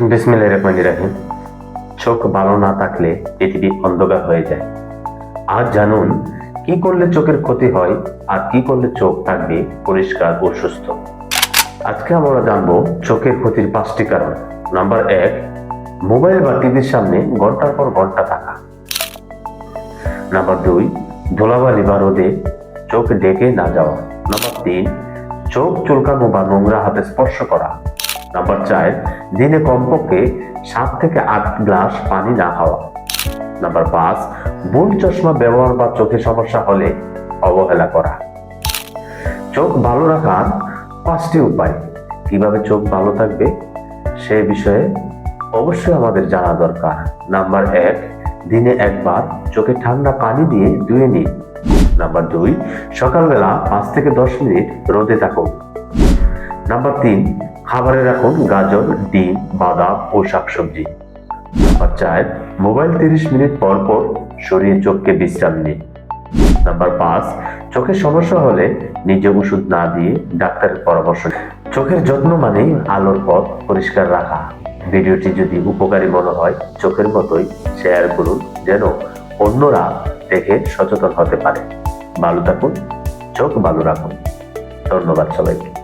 রহিম। চোখ ভালো না থাকলে পৃথিবী অন্ধকার হয়ে যায়। আজ জানুন, কি করলে চোখের ক্ষতি হয় আর কি করলে চোখ থাকবে পরিষ্কার ও সুস্থ? আজকে আমরা জানব চোখের ক্ষতির পাঁচটি কারণ। নাম্বার এক, মোবাইল বা টিভির সামনে ঘণ্টার পর ঘণ্টা থাকা। নাম্বার দুই, ধুলাবালি বা রোদে চোখ ডেকে না যাওয়া। নাম্বার তিন, চোখ চুলকানো বা নোংরা হাতে স্পর্শ করা। নাম্বার চার দিনে কমপক্ষে সাত থেকে আট গ্লাস পানি না খাওয়া। নাম্বার পাঁচ ভুল চশমা ব্যবহার বা চোখে সমস্যা হলে অবহেলা করা। চোখ ভালো রাখার পাঁচটি উপায়। কীভাবে চোখ ভালো থাকবে সে বিষয়ে অবশ্যই আমাদের জানা দরকার। নাম্বার এক, দিনে একবার চোখে ঠান্ডা পানি দিয়ে ধুয়ে নিন। নাম্বার দুই, সকালবেলা পাঁচ থেকে দশ মিনিট রোদে থাকুন। নাম্বার তিন খাবারে রাখুন গাজর, ডিম, বাদাম ও শাকসবজি। নাম্বার চার মোবাইল তিরিশ মিনিট পর পর সরিয়ে চোখকে বিশ্রাম নিন। নাম্বার পাঁচ চোখের সমস্যা হলে নিজে ওষুধ না দিয়ে ডাক্তারের পরামর্শ চোখের যত্ন মানেই আলোর পথ পরিষ্কার রাখা। ভিডিওটি যদি উপকারী মনে হয়, চোখের মতোই শেয়ার করুন যেন অন্যরা দেখে সচেতন হতে পারে। ভালো থাকুন, চোখ ভালো রাখুন। ধন্যবাদ সবাইকে।